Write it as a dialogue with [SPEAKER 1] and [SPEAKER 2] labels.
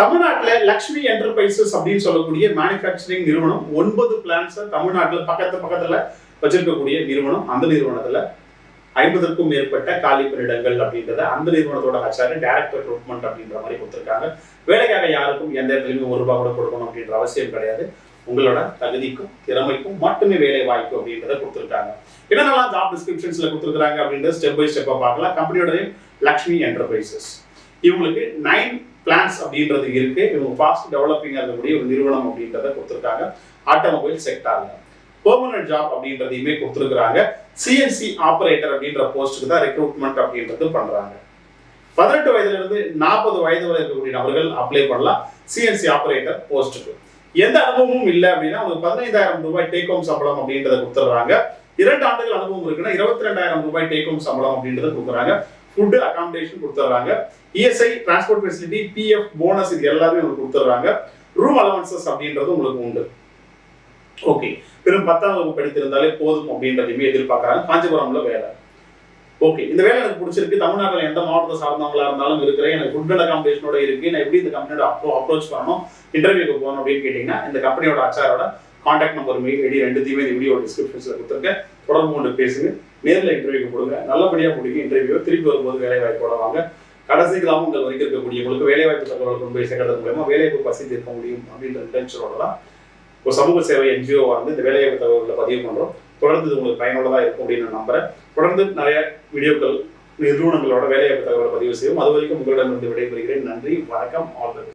[SPEAKER 1] தமிழ்நாட்டில் லக்ஷ்மி என்டர்பிரைசஸ் அப்படின்னு சொல்லக்கூடிய மேனுஃபேக்சரிங் நிறுவனம் ஒன்பது பிளான்ஸை தமிழ்நாட்டில் பக்கத்து பக்கத்துல வச்சிருக்கக்கூடிய நிறுவனம். அந்த நிறுவனத்துல ஐம்பதற்கும் மேற்பட்ட காலி பணியிடங்கள் அப்படின்றத அந்த நிறுவனத்தோட ஹச்சார் டைரக்ட் ரெக்ரூட்மெண்ட் அப்படின்ற மாதிரி கொடுத்துருக்காங்க. வேலைக்காக யாருக்கும் எந்த இடத்துலையுமே ஒரு ரூபாய் கூட கொடுக்கணும் அப்படின்ற அவசியம் கிடையாது. உங்களோட தகுதிக்கும் திறமைக்கும் மட்டுமே வேலை வாய்ப்பு அப்படின்றத கொடுத்துருக்காங்க. என்னென்னலாம் ஜாப் டிஸ்கிரிப்ஷன்ஸ்ல கொடுத்துருக்காங்க அப்படின்றத ஸ்டெப் பை ஸ்டெப்பாக பார்க்கலாம். கம்பெனியோட நேம் லக்ஷ்மி என்டர்பிரைசஸ் இவங்களுக்கு நைன் பிளான்ஸ் அப்படின்றது இருக்கு. இவங்க ஃபாஸ்ட் டெவலப்பிங் இருக்கக்கூடிய ஒரு நிறுவனம் அப்படின்றத கொடுத்துருக்காங்க. ஆட்டோமொபைல் செக்டார்ல பெர்மனன்ட் ஜாப் அப்படின்றதையுமே கொடுத்துருக்குறாங்க. சிஎன்சி ஆப்ரேட்டர் அப்படின்ற போஸ்ட்டுக்கு தான் ரெக்ரூட்மெண்ட் அப்படின்றது பண்றாங்க. பதினெட்டு வயதுலேருந்து நாற்பது வயது வரை இருக்கக்கூடிய நபர்கள் அப்ளை பண்ணலாம். சிஎன்சி ஆப்ரேட்டர் போஸ்ட்டுக்கு எந்த அனுபவமும் இல்லை அப்படின்னா ஒரு பதினைந்தாயிரம் ரூபாய் டேக் ஹோம் சம்பளம் அப்படின்றத கொடுத்துட்றாங்க. இரண்டு ஆண்டுகள் அனுபவம் இருக்குன்னா இருபத்தி ரெண்டாயிரம் ரூபாய் டேக் ஹோம் சம்பளம் அப்படின்றத கொடுக்குறாங்க. ஃபுட்டு அகாமடேஷன் கொடுத்துட்றாங்க ESI transport facility PF bonus இது எல்லாமே உங்களுக்கு கொடுத்துட்றாங்க ரூம் அலவன்சஸ் அப்படின்றது உங்களுக்கு உண்டு. ஓகே வெறும் பத்தாம் வகுப்பு படித்திருந்தாலே போதும் அப்படின்றதையுமே எதிர்பார்க்குறாங்க. காஞ்சிபுரம்ல வேலை. ஓகே இந்த வேலை எனக்கு பிடிச்சிருக்கு. தமிழ்நாட்டில் எந்த மாவட்டத்தை சார்ந்தவங்களா இருந்தாலும் இருக்கிறேன். எனக்கு ஃபுட் அண்ட் அகாமடேஷனோட இருக்கு. நான் எப்படி இந்த கம்பெனியோட அப்ரோ அப்ரோச் பண்ணணும்? இன்டர்வியூக்கு போகணும் அப்படின்னு கேட்டிங்கன்னா இந்த கம்பெனியோட அச்சாரோட காண்டாக்ட் நம்பர் மெயில் ஐடி ரெண்டுத்தையுமே இந்த வீடியோ டிஸ்கிரிப்ஷன்ஸில் கொடுத்துருக்கேன். தொடர்பு கொண்டு பேசுங்க. நேரில் இன்டர்வியூக்கு கொடுங்க. நல்லபடியாக முடிங்க இன்டர்வியூ திருப்பி வரும்போது வேலை வாய்ப்போட வாங்க கடைசி தான் உங்கள் வரைக்கும் இருக்கக்கூடியவங்களுக்கு வேலை வாய்ப்பு கொண்டு போய் சேர்க்கறது மூலமா வேலை வாய்ப்பு பசி தீர்க்க முடியும் அப்படின்ற இன்டென்ஷனோட தான் ஒரு சமூக சேவை என்ஜிஓவாக வந்து இந்த வேலைவாய்ப்பு தகவல்களை பதிவு பண்ணுறோம் தொடர்ந்து இது உங்களுக்கு பயனுள்ளதாக இருக்கும் அப்படின்னு நான் நம்புறேன். தொடர்ந்து நிறைய வீடியோக்கள் நிறுவனங்களோட வேலைவாய்ப்பு தகவலை பதிவு செய்யும் அது வரைக்கும் உங்களிடம் இருந்து விடைபெறுகிறேன். நன்றி வணக்கம் ஆல்